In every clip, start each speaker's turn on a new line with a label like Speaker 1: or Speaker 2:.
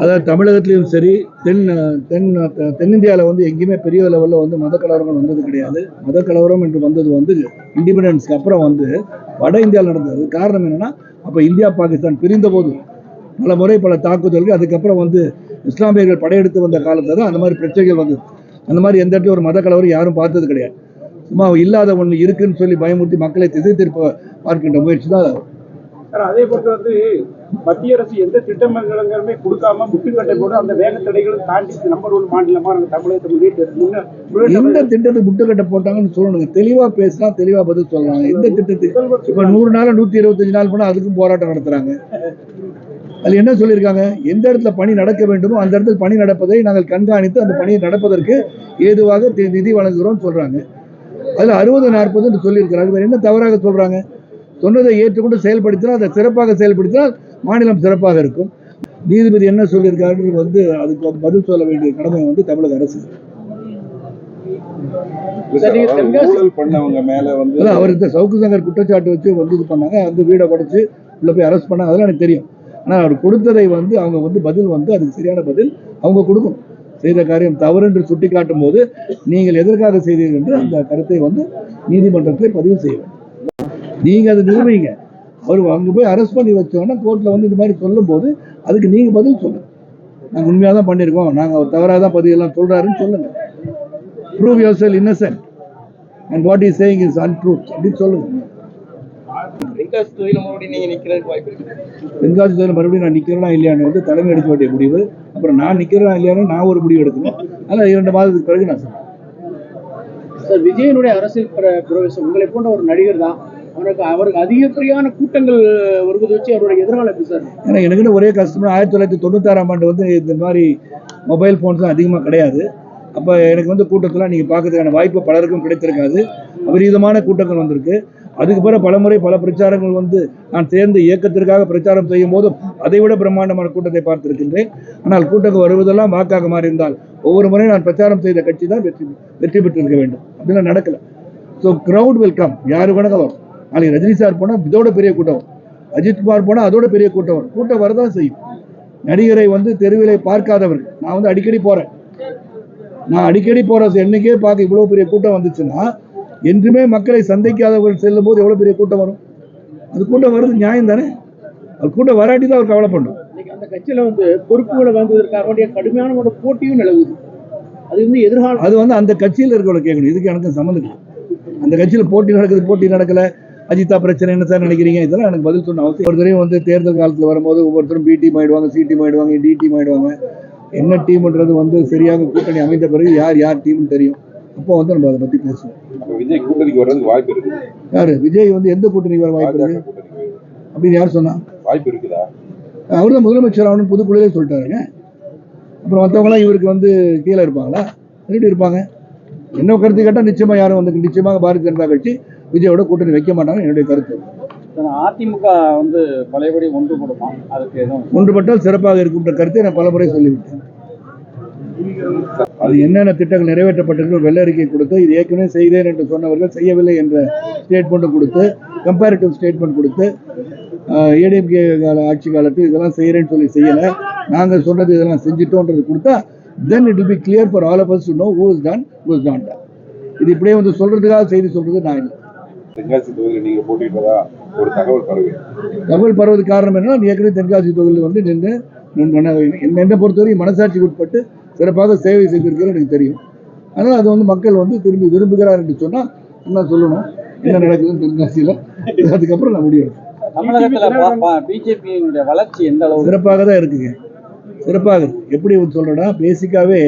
Speaker 1: அதாவது தமிழகத்திலையும் சரி தென் தென் தென்னிந்தியாவில் வந்து எங்கேயுமே பெரிய லெவலில் வந்து மத கலவரங்கள் வந்தது கிடையாது. மத கலவரம் என்று வந்தது வந்து இண்டிபெண்டன்ஸ்க்கு அப்புறம் வந்து வட இந்தியாவில் நடந்தது. காரணம் என்னன்னா அப்போ இந்தியா பாகிஸ்தான் பிரிந்த போது பல முறை பல தாக்குதல்கள் அதுக்கப்புறம் வந்து இஸ்லாமியர்கள் படையெடுத்து வந்த காலத்தில் தான் அந்த மாதிரி பிரச்சனைகள் வந்தது. அந்த மாதிரி எந்த இடத்துல ஒரு மத கலவரம் யாரும் பார்த்தது கிடையாது. சும்மா இல்லாத ஒன்று இருக்குன்னு சொல்லி பயமுறுத்தி மக்களை திசை திருப்ப பார்க்கின்ற முயற்சி தான் அது.
Speaker 2: சார் அதே போன்று வந்து மத்திய அரசு எந்த திட்டங்களுமே கொடுக்காம முட்டுக்கட்டை போட்டு அந்த வேக தடைகளும் தாண்டி நம்பர் ஒன் மாநிலமா நம்ம தமிழகத்தை முன்னேற்ற முன்ன-
Speaker 1: எந்த திட்டத்துக்கு முட்டுக்கட்டை போட்டாங்கன்னு சொல்லணுங்க. தெளிவா பேசினா தெளிவா பதில் சொல்லலாம். எந்த திட்டத்துக்கு இப்ப நூறு நாள் நூத்தி இருபத்தஞ்சு நாள் போனா அதுக்கும் போராட்டம் நடத்துறாங்க. அதுல என்ன சொல்லியிருக்காங்க? எந்த இடத்துல பணி நடக்க வேண்டுமோ அந்த இடத்துல பணி நடப்பதை நாங்கள் கண்காணித்து அந்த பணியை நடப்பதற்கு ஏதுவாக நிதி வழங்குகிறோம் சொல்றாங்க. அதுல அறுபது நாற்பதுன்னு சொல்லியிருக்கிறாங்க. வேற என்ன தவறாக சொல்றாங்க? சொன்னதை ஏற்றுக்கொண்டு செயல்படுத்தினால் அதை சிறப்பாக செயல்படுத்தினால் மாநிலம் சிறப்பாக இருக்கும். நீதிபதி என்ன சொல்லியிருக்காரு வந்து அதுக்கு வந்து பதில் சொல்ல வேண்டிய கடமை வந்து தமிழக அரசு.
Speaker 3: வந்து
Speaker 1: அவருக்கு சவுக்கு சங்கர் குற்றச்சாட்டு வச்சு வந்து இது பண்ணாங்க. அந்த வீடை படைச்சு உள்ள போய் அரெஸ்ட் பண்ணாங்க. அதெல்லாம் எனக்கு தெரியும். ஆனால் அவர் கொடுத்ததை வந்து அவங்க வந்து பதில் வந்து அதுக்கு சரியான பதில் அவங்க கொடுக்கும். செய்த காரியம் தவறு என்று சுட்டி காட்டும் போது நீங்கள் எதற்காக செய்தீர்கள் என்று அந்த கருத்தை வந்து நீதிமன்றத்தில் பதிவு செய்ய வேண்டும். நீங்க அதை நிரூபிங்க. அவர் அங்கே போய் அரெஸ்ட் பண்ணி வச்சோன்னா கோர்ட்டில் வந்து இந்த மாதிரி சொல்லும்போது அதுக்கு நீங்க பதில் சொல்லுங்க. நாங்கள் உண்மையாக தான் பண்ணியிருக்கோம் நாங்கள் அவர் தவறாக தான் பதிவெல்லாம் சொல்றாருன்னு சொல்லுங்க. Prove yourself innocent and what is saying is untruth அப்படின்னு சொல்லுங்க.
Speaker 4: தென்காசி தொழில் மறுபடியும்
Speaker 1: நான் நிற்கிறேனா இல்லையான்னு வந்து தலைமை எடுக்க வேண்டிய முடிவு. அப்புறம் நான் நிற்கிறேனா இல்லையான்னு நான் ஒரு முடிவு எடுக்கணும். அதனால் இரண்டு மாதத்துக்கு பிறகு நான் சொல்றேன்.
Speaker 5: சார் விஜயனுடைய அரசியல் பிர- பிரவேசம். உங்களை போன்ற ஒரு நடிகர் தான் அவருக்கு அவருக்கு அதிகப்படியான கூட்டங்கள் வருவதை வச்சு அவருடைய எதிர்காலம் எப்படி சார்?
Speaker 1: ஏன்னா எனக்குன்னு ஒரே கஸ்டமர் ஆயிரத்தி தொள்ளாயிரத்தி தொண்ணூத்தாறாம் ஆண்டு வந்து இந்த மாதிரி மொபைல் ஃபோன்ஸும் அதிகமாக கிடையாது. அப்போ எனக்கு வந்து கூட்டத்தெல்லாம் நீங்கள் பார்க்கறதுக்கான வாய்ப்பு பலருக்கும் கிடைத்திருக்காது. அபரீதமான கூட்டங்கள் வந்திருக்கு. அதுக்கு பிறகு பலமுறை பல பிரச்சாரங்கள் வந்து நான் சேர்ந்து இயக்கத்திற்காக பிரச்சாரம் செய்யும் போதும் அதை விட பிரம்மாண்டமான கூட்டத்தை பார்த்திருக்கின்றேன். ஆனால் கூட்டங்கள் வருவதெல்லாம் வாக்காக மாறியிருந்தால் ஒவ்வொரு முறை நான் பிரச்சாரம் செய்த கட்சி தான் வெற்றி வெற்றி பெற்றிருக்க வேண்டும். அப்படிலாம் நடக்கலை. ஸோ க்ரௌட் வெல்கம் யாரு வேணாலும் வரும். நாளைக்கு ரஜினி சார் போனால் இதோட பெரிய கூட்டம். அஜித்குமார் போனால் அதோட பெரிய கூட்டம். கூட்டம் வரதான் செய்யும். நடிகரை வந்து தெருவிலை பார்க்காதவர்கள். நான் வந்து அடிக்கடி போறேன். நான் அடிக்கடி போற என்னைக்கே பார்க்க இவ்வளவு பெரிய கூட்டம் வந்துச்சுன்னா என்றுமே மக்களை சந்திக்காதவர்கள் செல்லும் போது எவ்வளவு பெரிய கூட்டம் வரும்? அது கூட்டம் வருது நியாயம் தானே? அது கூட்டம் வராட்டி தான் அவர் கவலைப்படணும்.
Speaker 5: இன்னைக்கு அந்த கட்சியில வந்து பொறுப்புகளை வாங்குவதற்காக வேண்டிய கடுமையான ஒரு போட்டியும் நிலவுது. அது வந்து எதிர்காலம்
Speaker 1: அது வந்து அந்த கட்சியில் இருக்கிறவங்க கேட்கணும். இதுக்கு எனக்கு சம்மந்தம் அந்த கட்சியில் போட்டி நடக்குது போட்டி நடக்கல. அஜிதா பிரச்சனை என்ன சார் நினைக்கிறீங்க? இதெல்லாம் எனக்கு பதில் சொன்ன அவசியம். ஒருத்தரையும் வந்து தேர்தல் காலத்தில் வரும்போது ஒவ்வொருத்தரும் பி டீம் ஆயிடுவாங்க சி டீம் ஆயிடுவாங்க டி டீம் ஆயிடுவாங்க. என்ன டீம்ன்றது வந்து சரியாக கூட்டணி அமைந்த பிறகு யார் யார் டீம்னு தெரியும். அப்போ வந்து நம்ம அதை பற்றி பேசுவோம்.
Speaker 3: விஜய் கூட்டணிக்கு வர்றதுக்கு வாய்ப்பு இருக்கு.
Speaker 1: யாரு? விஜய் வந்து எந்த கூட்டணிக்கு வர வாய்ப்பு இருக்கு? அப்படின்னு யார் சொன்னா?
Speaker 3: வாய்ப்பு இருக்குதா?
Speaker 1: அவர் தான் முதலமைச்சர் ஆகணும்னு புதுக்குள்ளே சொல்லிட்டாருங்க. அப்புறம் மற்றவங்களாம் இவருக்கு வந்து கீழே இருப்பாங்களா? எப்படி இருப்பாங்க. என்ன கருத்து கேட்டால் நிச்சயமா யாரும் வந்து நிச்சயமாக பாரதிய ஜனதா கட்சி விஜயோட கூட்டணி வைக்க மாட்டாங்க என்னுடைய கருத்து.
Speaker 4: அதிமுக வந்து பழையபடி ஒன்றுபடுமா அதுக்கு எதுவும்?
Speaker 1: ஒன்றுபட்டால் சிறப்பாக இருக்கும்ன்ற கருத்தை நான் பலமுறை சொல்லிவிட்டேன். அது என்னென்ன திட்டங்கள் நிறைவேற்றப்பட்டிருக்கோ வெள்ள அறிக்கை கொடுத்து இது ஏற்கனவே செய்தேன் என்று சொன்னவர்கள் செய்யவில்லை என்ற ஸ்டேட்மெண்ட் கொடுத்து கம்பேரிட்டிவ் ஸ்டேட்மெண்ட் கொடுத்து ஏடிஎம்கே கால ஆட்சி காலத்தில் இதெல்லாம் செய்கிறேன்னு சொல்லி செய்யலை. நாங்கள் சொன்னது இதெல்லாம் செஞ்சிட்டோன்றது கொடுத்தா then it be clear for all of us to know who is done who is not done. இது இப்படியே வந்து சொல்றதுக்காக செய்தி சொல்றது நான் இல்லை.
Speaker 3: தென்காசி தொகுதியில் நீங்க போட்டியிட்டதா ஒரு தகவல் பரவி.
Speaker 1: தகவல் பரவுவதற்கு காரணம் என்ன நான் ஏற்கனவே தென்காசி தொகுதியில் வந்து நின்று என்னை பொறுத்தவரைக்கும் மனசாட்சிக்கு உட்பட்டு சிறப்பாக சேவை செய்திருக்கிறேன் எனக்கு தெரியும். அதனால் அது வந்து மக்கள் வந்து திரும்பி விரும்புகிறார் என்று சொன்னால் என்ன சொல்லணும்? என்ன நடக்குதுன்னு தென்காசியில்? அதுக்கப்புறம் நான் முடிவு.
Speaker 4: தமிழகத்துல பிஜேபியினுடைய வளர்ச்சி எந்த அளவு
Speaker 1: சிறப்பாக தான் இருக்குங்க. சிறப்பாக இருக்கு. எப்படி சொல்றேன்னா பேசிக்காவே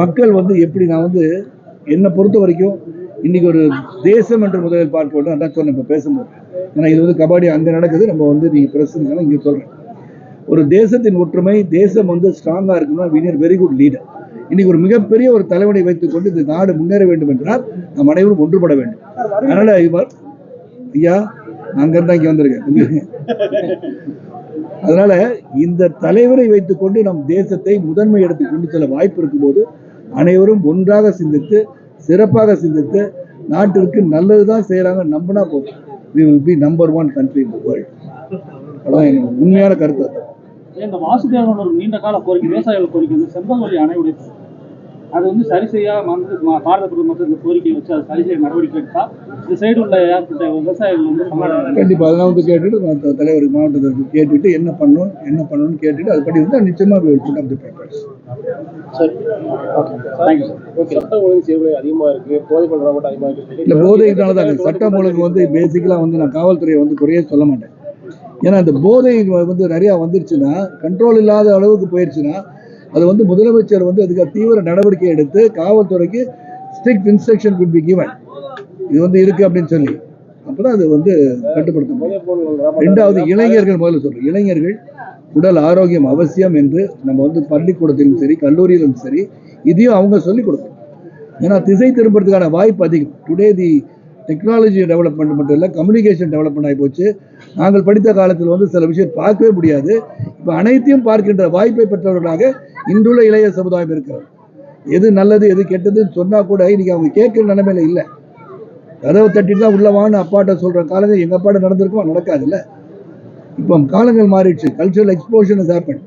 Speaker 1: மக்கள் வந்து எப்படி நான் வந்து என்னை பொறுத்த வரைக்கும் இன்னைக்கு ஒரு தேசம் என்று முதலில் பார்க்க வேண்டும் அதான் சொன்னேன் இப்போ பேசும்போது. ஏன்னா இது வந்து கபடி அங்கே நடக்குது நம்ம வந்து நீங்கள் பிரச்சனை இங்கே சொல்கிறேன் ஒரு தேசத்தின் ஒற்றுமை தேசம் வந்து ஸ்ட்ராங்காக இருக்கணும்னா we வெரி குட் லீடர் இன்னைக்கு ஒரு மிகப்பெரிய ஒரு தலைவனை வைத்துக்கொண்டு இந்த நாடு முன்னேற வேண்டும் என்றால் நம் அனைவரும் ஒன்றுபட வேண்டும். அதனால இவர் ஐயா அங்கிருந்து இங்கே வந்திருக்கேன். அதனால இந்த தலைவரை வைத்துக்கொண்டு நம் தேசத்தை முதன்மை எடுத்து கொண்டு செல்ல வாய்ப்பு இருக்கும்போது அனைவரும் ஒன்றாக சிந்தித்து சிறப்பாக சிந்தித்து நாட்டிற்கு நல்லதுதான் செய்யறாங்க நம்பினா போதும். We will be number one country in the world அதான் என்னோட உண்மையான கருத்து
Speaker 4: இந்த வாசுதேவன் ஒரு நீண்ட கால கோரிக்கை விவசாயிகள் கோரிக்கை வந்து செம்பல்வழி அணை அது வந்து சரி செய்யாம வந்து மா- பாரத பிரதமர் இந்த கோரிக்கையை வச்சு அதை சரி செய்ய நடவடிக்கை எடுத்தா இந்த சைடு உள்ள ஏற்பட்ட விவசாயிகள் வந்து சமாளிக்கிறாங்க.
Speaker 1: கண்டிப்பா அதெல்லாம் வந்து கேட்டுட்டு தலைவர் மாவட்டத்திற்கு கேட்டுட்டு என்ன பண்ணணும் என்ன பண்ணணும்னு கேட்டுட்டு அதுபடி வந்து நிச்சயமா put off the papers
Speaker 5: sir.
Speaker 6: Okay சட்டம் ஒழுங்கு சீர்குலை அதிகமா இருக்கு. போதை பண்றது மட்டும் அதிகமா இருக்கு.
Speaker 1: இல்ல போதைனால தான் சட்டம் ஒழுங்கு வந்து பேசிக்கலா வந்து நான் காவல்துறையை வந்து குறைய சொல்ல மாட்டேன். ஏன்னா இந்த போதை வந்து நிறைய வந்துருச்சுன்னா கண்ட்ரோல் இல்லாத அளவுக்கு போயிடுச்சுன்னா அது வந்து முதலமைச்சர் வந்து அதுக்கு தீவிர நடவடிக்கை எடுத்து காவல்துறைக்கு strict instruction could be given இது வந்து இருக்கு அப்படின்னு சொல்லி. அப்பதான் அது வந்து கட்டுப்படுத்த முடியும் ரெண்டாவது இளைஞர்கள் முதல்ல சொல்றேன் இளைஞர்கள் உடல் ஆரோக்கியம் அவசியம் என்று நம்ம வந்து பள்ளிக்கூடத்திலும் சரி கல்லூரியிலும் சரி இதையும் அவங்க சொல்லிக் கொடுக்கணும். ஏன்னா திசை திரும்புறதுக்கான வாய்ப்பு அதிகம். டுடே தி டெக்னாலஜி டெவலப்மெண்ட் மட்டும் இல்லை கம்யூனிகேஷன் டெவலப்மெண்ட் ஆகி போச்சு. நாங்கள் படித்த காலத்தில் வந்து சில விஷயம் பார்க்கவே முடியாது. இப்போ அனைத்தையும் பார்க்கின்ற வாய்ப்பை பெற்றவர்களாக இன்றுள்ள இளைய சமுதாயம் இருக்கிறது. எது நல்லது எது கெட்டதுன்னு சொன்னால் கூட இன்னைக்கு அவங்க கேட்குற நிலைமையில இல்லை. கதவை தட்டிட்டு தான் உள்ளவான்னு அப்பாட்ட சொல்கிற காலங்கள் எங்கள் அப்பாட்ட நடந்திருக்கும்? நடக்காதுல்ல. இப்போ காலங்கள் மாறிடுச்சு. Cultural explosion is happen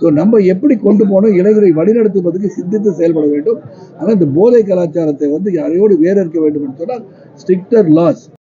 Speaker 1: so நம்ம எப்படி கொண்டு போகணும் இளைஞரை வழிநடத்துவதற்கு சிந்தித்து செயல்பட வேண்டும். ஆனால் இந்த போதை கலாச்சாரத்தை வந்து யாரையோடு வேற இருக்க வேண்டும் என்று சொன்னால் ஸ்ட்ரிக்டர் லாஸ்